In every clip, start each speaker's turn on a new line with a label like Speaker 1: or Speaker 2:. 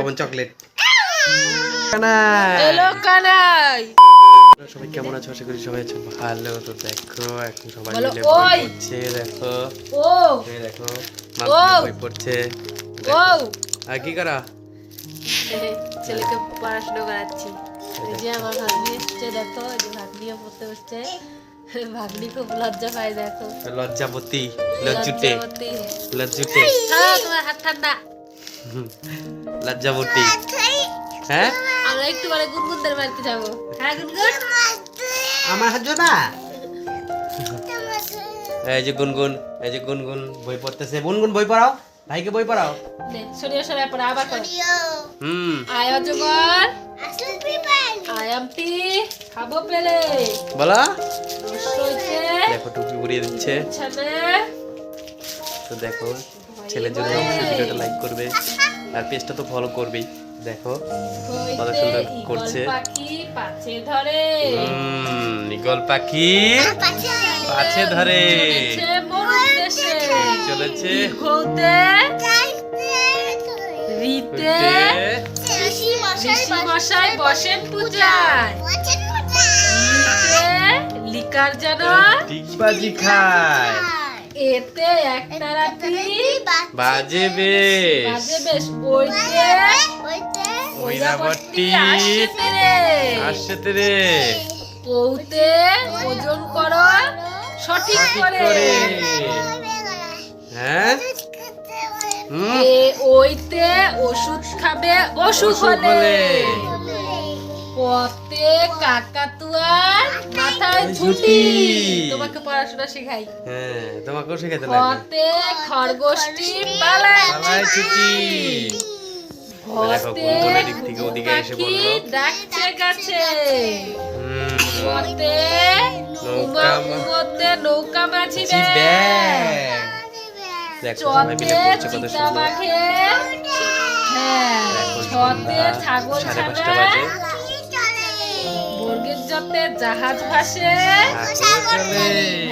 Speaker 1: পাবেন চকলেট
Speaker 2: কানাই।
Speaker 1: সবাই কেমন আছো? আশা করি সবাই আছো। ভালো তো দেখো এখন সবাই মিলে বই পড়ছে দেখো।
Speaker 2: ও।
Speaker 1: দেখো। বই পড়ছে। আর কি করা?
Speaker 2: ছেলেকে পড়াশোনা করাচ্ছি। এই যে আমার ভাগ্নি এসছে দেখো এই যে ভাগ্নিও পড়তে ভাগ্নি খুব লজ্জা পায় দেখো।
Speaker 1: লজ্জাপতি লজ্জুটে। লজ্জুটে।
Speaker 2: হ্যাঁ তোমার হাত ঠান্ডা।
Speaker 1: লজ্জাবতী হ্যাঁ?
Speaker 2: আমরা একটু পরে গুনগুনদের বাড়িতে যাব। হ্যাঁ গুনগুন?
Speaker 1: আমার হাত না এই যে গুনগুন এই যে গুনগুন বই পড়তেছে। গুনগুন বই পড়াও। ভাইকে বই পড়াও।
Speaker 2: সরিয়ে সরিয়ে পরে আবার করো।
Speaker 1: হুম।
Speaker 2: আয় অজগর। আয় আমটি খাব পেলে।
Speaker 1: বলো। দেখো টুপি পরিয়ে দিচ্ছে। তো দেখো ছেলের জন্য ভিডিওটা লাইক করবে। আর পেজটা তো ফলো করবেই। দেখো কত সুন্দর করছে।
Speaker 2: পাখি পাছে ধরে।
Speaker 1: হুম নিগল পাখি পাছে ধরে।
Speaker 2: চলেছে মশাই বসেন পূজায়। লিকার যেন
Speaker 1: ডিগবাজি খায়।
Speaker 2: এতে একটা রাতি
Speaker 1: বাজে বেশ।
Speaker 2: বাজে বেশ। ওইতে
Speaker 1: ওইরাবতী
Speaker 2: আসছে রে। কৌতে ওজন করো সঠিক করে।
Speaker 1: হ্যাঁ?
Speaker 2: এ ওইতে ওষুধ খাবে হলে।
Speaker 1: হলে।
Speaker 2: পথে কাকাতুয়ার ঝুঁটি। তোমাকে পড়াশোনা শেখাই।
Speaker 1: হ্যাঁ তোমাকেও শেখাতে লাগবে
Speaker 2: পথে খরগোশটি পালায়।
Speaker 1: ছুটি এসে
Speaker 2: পাখি। ডাকছে গাছে
Speaker 1: মা-
Speaker 2: উমতে নৌকা বাঘে। হ্যাঁ ছাগল ছানা জতে জাহাজ ভাসে।
Speaker 1: চলে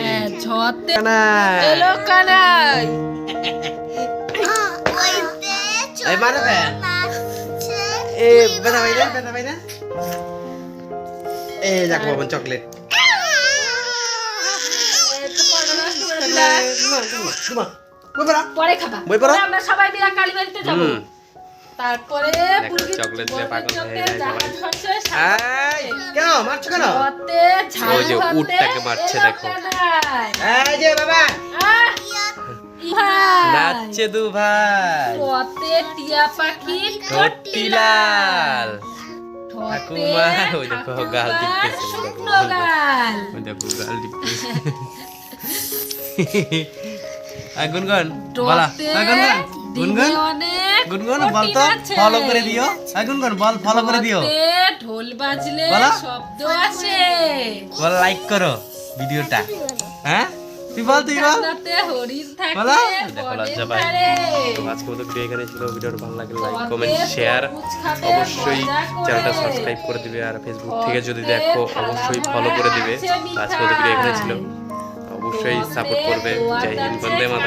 Speaker 2: হ্যাঁ ঝতে এলো কানাই।
Speaker 1: এই দেখো চকলেট।
Speaker 2: পরে খাবা। আমরা সবাই মিলে কালীবাড়িতে যাব। তারপরে
Speaker 1: চকলেট দিয়ে পাগল হয়ে যায় কেন মারছো কেন? ওই যে উটটাকে মারছে দেখো।
Speaker 2: কানাই।
Speaker 1: এই যে বাবা। নাচছে দু ভাই
Speaker 2: ঠোঁটে টিয়া পাখি
Speaker 1: ঠোঁটটি লাল। ঠাকুমা, ওই দেখো, গাল
Speaker 2: ঠাকুমার শুকনো গাল।
Speaker 1: ওই দেখো গাল দিচ্ছে আই গুনগুন বলা। গুনগুন। গুনগুন।
Speaker 2: অনেক
Speaker 1: গুনগুন বল তো ফলো করে দিও। আই গুনগুন বল ফলো করে দিও।
Speaker 2: ঢোল বাজলে শব্দ আসে।
Speaker 1: বল লাইক করো ভিডিওটা। হ্যাঁ? তুই বল তুই বল। দেখো, লজ্জা। তো আজকে মতো ভিডিও এখানে ছিল। ভিডিওটা ভালো লাগলে লাইক কমেন্ট শেয়ার অবশ্যই। চ্যানেলটা সাবস্ক্রাইব করে দিবে। আর ফেসবুক থেকে যদি দেখো অবশ্যই ফলো করে দিবে। আজকে মতো ভিডিও এখানে ছিল। অবশ্যই সাপোর্ট করবে। জয় হিন্দ বন্দে মাতরম।